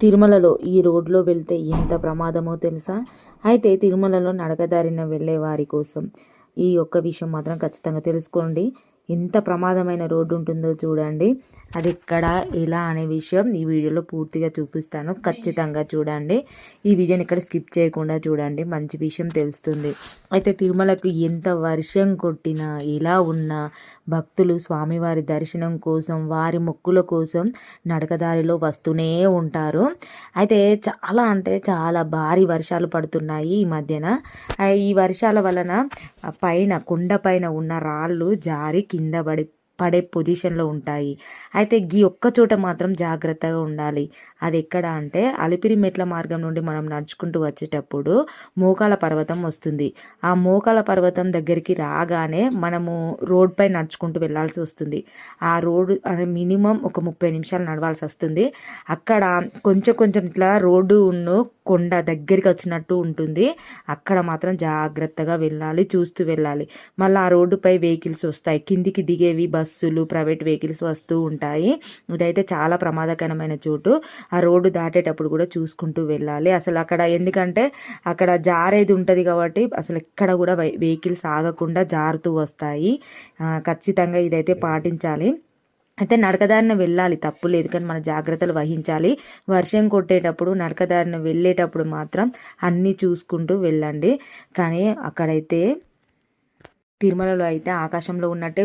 తిరుమలలో ఈ రోడ్లో వెళ్తే ఎంత ప్రమాదమో తెలుసా? అయితే తిరుమలలో నడకదారిన వెళ్ళే వారి కోసం ఈ ఒక్క విషయం మాత్రం ఖచ్చితంగా తెలుసుకోండి. ఎంత ప్రమాదమైన రోడ్డు ఉంటుందో చూడండి. అది ఎక్కడ ఎలా అనే విషయం ఈ వీడియోలో పూర్తిగా చూపిస్తాను. ఖచ్చితంగా చూడండి. ఈ వీడియోని ఇక్కడ స్కిప్ చేయకుండా చూడండి. మంచి విషయం తెలుస్తుంది. అయితే తిరుమలకు ఎంత వర్షం కొట్టినా ఎలా ఉన్నా భక్తులు స్వామివారి దర్శనం కోసం వారి మొక్కుల కోసం నడకదారిలో వస్తూనే ఉంటారు. అయితే చాలా అంటే చాలా భారీ వర్షాలు పడుతున్నాయి ఈ మధ్యన. ఈ వర్షాల వలన పైన కొండ పైన ఉన్న రాళ్ళు జారి కింద పడి పడే పొజిషన్లో ఉంటాయి. అయితే గీ ఒక్క చోట మాత్రం జాగ్రత్తగా ఉండాలి. అది ఎక్కడ అంటే అలిపిరి మెట్ల మార్గం నుండి మనం నడుచుకుంటూ వచ్చేటప్పుడు మోకాల పర్వతం వస్తుంది. ఆ మోకాల పర్వతం దగ్గరికి రాగానే మనము రోడ్పై నడుచుకుంటూ వెళ్ళాల్సి వస్తుంది. ఆ రోడ్డు మినిమం ఒక ముప్పై నిమిషాలు నడవాల్సి వస్తుంది. అక్కడ కొంచెం కొంచెం ఇట్లా రోడ్డు ఉన్ను కొండ దగ్గరికి వచ్చినట్టు ఉంటుంది. అక్కడ మాత్రం జాగ్రత్తగా వెళ్ళాలి చూస్తూ వెళ్ళాలి. మళ్ళీ ఆ రోడ్డుపై వెహికల్స్ వస్తాయి. కిందికి దిగేవి బస్సులు ప్రైవేట్ వెహికల్స్ వస్తూ ఉంటాయి. ఇదైతే చాలా ప్రమాదకరమైన చోటు. ఆ రోడ్డు దాటేటప్పుడు కూడా చూసుకుంటూ వెళ్ళాలి. అసలు అక్కడ ఎందుకంటే అక్కడ జారేది ఉంటుంది కాబట్టి అసలు ఎక్కడ కూడా వెహికల్స్ ఆగకుండా జారుతూ వస్తాయి. ఖచ్చితంగా ఇదైతే పాటించాలి. అయితే నడకదారిన వెళ్ళాలి తప్పు లేదు. కానీ మన జాగ్రత్తలు వహించాలి. వర్షం కొట్టేటప్పుడు నడకదారిన వెళ్ళేటప్పుడు మాత్రం అన్నీ చూసుకుంటూ వెళ్ళండి. కానీ అక్కడైతే తిరుమలలో అయితే ఆకాశంలో ఉన్నట్టే